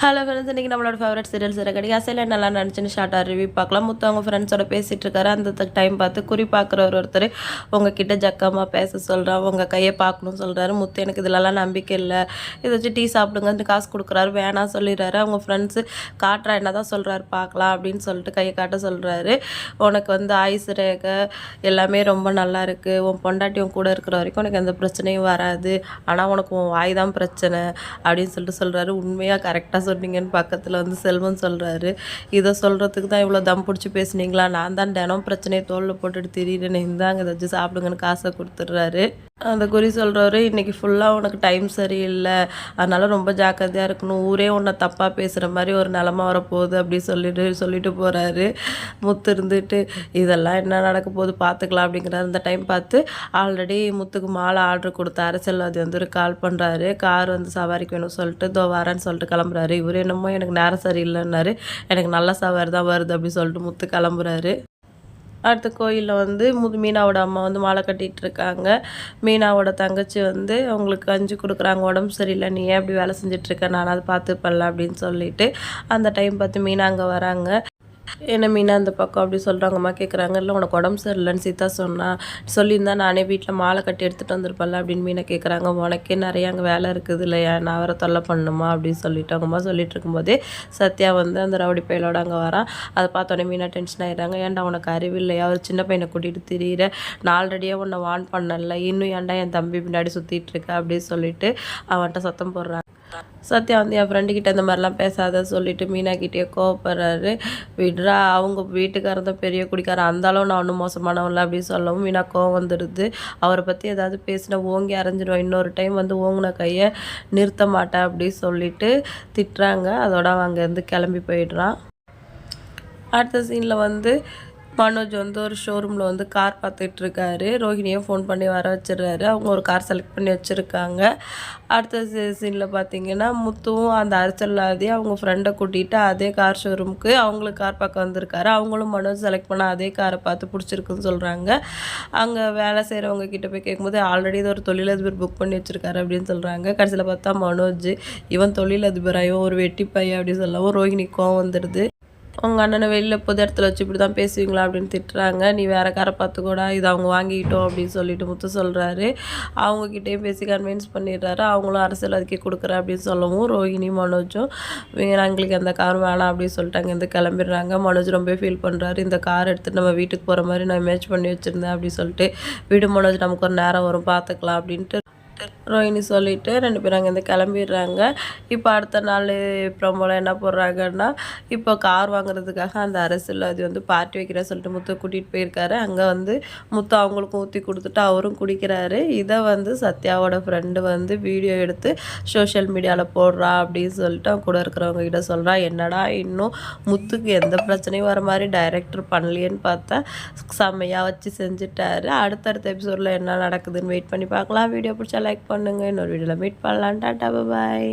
Hello friends இன்றைக்கி நம்மளோட favourite serials சிறகடி அசையில் நல்லா நினச்சின்னு ஷார்ட்டாக ரிவ்யூ பார்க்கலாம். முத்தவங்க ஃப்ரெண்ட்ஸோட பேசிகிட்டு இருக்காரு. அந்த டைம் பார்த்து குறி பார்க்குற ஒரு ஒருத்தர் உங்ககிட்ட ஜக்கமாக பேச சொல்கிறா உங்கள் கையை பார்க்கணும்னு சொல்கிறாரு முத்து எனக்கு இதிலலாம் நம்பிக்கை இல்லை. இதை வச்சு டீ சாப்பிடுங்கன்னு காசு கொடுக்குறாரு. வேணாம் சொல்லிடுறாரு. அவங்க ஃப்ரெண்ட்ஸு காட்டுறா என்ன தான் சொல்கிறாரு பார்க்கலாம் அப்படின்னு சொல்லிட்டு கையை காட்ட சொல்கிறாரு உனக்கு வந்து ஆயுசு ரேகை எல்லாமே ரொம்ப நல்லா இருக்குது உன் பொண்டாட்டி உன் கூட இருக்கிற வரைக்கும் உனக்கு எந்த பிரச்சனையும் வராது. ஆனால் உனக்கு உன் வாய் தான் பிரச்சனை அப்படின்னு சொல்லிட்டு சொல்கிறாரு உண்மையாக கரெக்டாக சொன்னீங்கன்னு பக்கத்தில் வந்து செல்வம் சொல்கிறாரு இதை சொல்கிறதுக்கு தான் இவ்வளோ தம் பிடிச்சி பேசுனீங்களா? நான் தான் தினம் பிரச்சனையை தோளில் போட்டுட்டு திரியிறேன்னு இந்தாங்க ஏதாச்சும் சாப்பிடுங்கன்னு காசை கொடுத்துட்றாரு. அந்த குறி சொல்கிறவரு இன்றைக்கி ஃபுல்லாக உனக்கு டைம் சரியில்லை. அதனால் ரொம்ப ஜாக்கிரதையாக இருக்கணும். ஊரே உன்னை தப்பாக பேசுகிற மாதிரி ஒரு நிலமை வரப்போகுது அப்படி சொல்லிட்டு சொல்லிட்டு போகிறாரு முத்து இருந்துட்டு இதெல்லாம் என்ன நடக்க போகுது? பார்த்துக்கலாம் அப்படிங்கிறாரு அந்த டைம் பார்த்து ஆல்ரெடி முத்துக்கு மாலை ஆர்டர் கொடுத்த அரசியல்வாதி வந்து ஒரு கால் பண்ணுறாரு கார் வந்து சவாரிக்கு வேணும் சொல்லிட்டு தோ வரேன்னு சொல்லிட்டு கிளம்புறாரு. இவர் என்னமோ எனக்கு நேரம் சரியில்லைன்னாரு. எனக்கு நல்ல சவாரி தான் வருது அப்படின்னு சொல்லிட்டு முத்து கிளம்புறாரு. அடுத்த கோயிலில் வந்து முது மீனாவோட அம்மா வந்து மாலை கட்டிகிட்டு இருக்காங்க மீனாவோட தங்கச்சி வந்து அவங்களுக்கு கஞ்சி கொடுக்குறாங்க உடம்பு சரியில்லை நீ ஏன் அப்படி வேலை செஞ்சிட்ருக்க நான் அதை பார்த்துப்பல்ல அப்படின்னு சொல்லிட்டு அந்த டைம் பார்த்து மீனா அங்கே வராங்க. என்ன மீனா அந்த பக்கம் அப்படி சொல்கிறாங்கம்மா கேட்குறாங்க இல்லை உனக்கு உடம்பு சரியில்லைன்னு சீதா சொன்னா சொல்லியிருந்தா நானே வீட்டில் மாலை கட்டி எடுத்துகிட்டு வந்திருப்பல அப்படின்னு மீனை கேட்குறாங்க உனக்கே நிறைய அங்கே வேலை இருக்குது இல்லையா? நான் அவரை தொல்லை பண்ணுமா அப்படின்னு சொல்லிட்டு அவங்கம்மா சொல்லிட்டு இருக்கும்போதே சத்யா வந்து அந்த ரவுடி பையலோட அங்கே வரான் அதை பார்த்தோன்னே மீனா டென்ஷன் ஆகிடுறாங்க ஏன்டா உனக்கு அறிவு இல்லையா? அவர் சின்ன பையனை கூட்டிகிட்டு திரியிற. நான் ஆல்ரெடியாக உன்னை வான் பண்ணல இன்னும் ஏன்டா என் தம்பி பின்னாடி சுற்றிட்டு இருக்க? அப்படின்னு சொல்லிட்டு அவன்கிட்ட சத்தம் போடுறாங்க. சத்யா வந்து என் ஃப்ரெண்டுக்கிட்ட இந்த மாதிரிலாம் பேசாத சொல்லிட்டு மீனாக்கிட்டே கோவப்படுறாரு. விடுறா அவங்க வீட்டுக்காரர் தான் பெரிய குடிக்கார அந்தாலும் நான் ஒன்றும் மோசமானவன்ல அப்படின்னு சொல்லவும் மீனா கோவம் வந்துடுது அவரை பற்றி ஏதாவது பேசினா ஓங்கி அரைஞ்சிடுவேன் இன்னொரு டைம் வந்து ஓங்கின கையை நிறுத்த மாட்டேன் அப்படின்னு சொல்லிட்டு திட்டுறாங்க. அதோட அவன் அங்கேருந்து கிளம்பி போயிடுறான். அடுத்த சீனில் வந்து மனோஜ் வந்து ஒரு ஷோரூமில் வந்து கார் பார்த்துட்ருக்காரு. ரோஹிணியை ஃபோன் பண்ணி வர வச்சிடுறாரு. அவங்க ஒரு கார் செலக்ட் பண்ணி வச்சுருக்காங்க. அடுத்த சீனில் பார்த்தீங்கன்னா முத்துவும் அந்த அரசல்லாதி அவங்க ஃப்ரெண்டை கூட்டிகிட்டு அதே கார் ஷோரூமுக்கு அவங்களுக்கு கார் பார்க்க வந்திருக்காரு. அவங்களும் மனோஜ் செலக்ட் பண்ண அதே காரை பார்த்து பிடிச்சிருக்குன்னு சொல்கிறாங்க அங்கே வேலை செய்கிறவங்க கிட்ட போய் கேட்கும்போது ஆல்ரெடி இது ஒரு தொழிலதிபர் புக் பண்ணி வச்சுருக்காரு அப்படின்னு சொல்கிறாங்க கடைசியில் பார்த்தா மனோஜ் இவன் தொழிலதிபராயும் ஒரு வெட்டி பையன் அப்படின்னு சொல்லவும் ரோஹினி கோவம் வந்துடுது. உங்கள் அண்ணனை வெளியில் பொது இடத்துல வச்சு இப்படி தான் பேசுவீங்களா அப்படின்னு திட்டுறாங்க. நீ வேறு காரை பார்த்துக்கூடா இது அவங்க வாங்கிக்கிட்டோம் அப்படின்னு சொல்லிட்டு முத்து சொல்கிறாரு அவங்கக்கிட்டேயும் பேசி கன்வின்ஸ் பண்ணிடுறாரு. அவங்களும் அரசியல் அதுக்கே கொடுக்குறேன் அப்படின்னு சொல்லவும் ரோஹிணி மனோஜும் எங்களுக்கு அந்த கார் வேணாம் அப்படின்னு சொல்லிட்டு அங்கேருந்து கிளம்பிடுறாங்க. மனோஜ் ரொம்ப ஃபீல் பண்ணுறாரு இந்த கார் எடுத்துகிட்டு நம்ம வீட்டுக்கு போகிற மாதிரி நான் மேட்ச் பண்ணி வச்சுருந்தேன் அப்படின்னு சொல்லிட்டு வீடு மனோஜ் நமக்கு ஒரு நேரம் வரும் பார்த்துக்கலாம் அப்படின்ட்டு ரோஹினி சொல்லிவிட்டு ரெண்டு பேரும் அங்கேருந்து கிளம்பிடுறாங்க. இப்போ அடுத்த நாள் ப்ரோமோவில் என்ன போடுறாங்கன்னா இப்போ கார் வாங்குறதுக்காக அந்த அரசில் அது வந்து பார்ட்டி வைக்கிறேன் சொல்லிட்டு முத்து கூட்டிகிட்டு போயிருக்காரு. அங்கே வந்து முத்து அவங்களுக்கும் ஊற்றி கொடுத்துட்டு அவரும் குடிக்கிறாரு. இதை வந்து சத்யாவோட ஃப்ரெண்டு வந்து வீடியோ எடுத்து சோஷியல் மீடியாவில் போடுறா அப்படின்னு சொல்லிட்டு அவன் கூட இருக்கிறவங்க கிட்ட சொல்கிறா என்னடா இன்னும் முத்துக்கு எந்த பிரச்சனையும் வர மாதிரி டைரக்டர் பண்ணலையேன்னு பார்த்தா செம்மையாக வச்சு செஞ்சுட்டாரு. அடுத்தடுத்த எபிசோடில் என்ன நடக்குதுன்னு வெயிட் பண்ணி பார்க்கலாம். வீடியோ பிடிச்சா லைக் பண்ணுங்கள் இன்னொரு வீடியோவில் மீட் பண்ணலாம். டாட்டா பாய்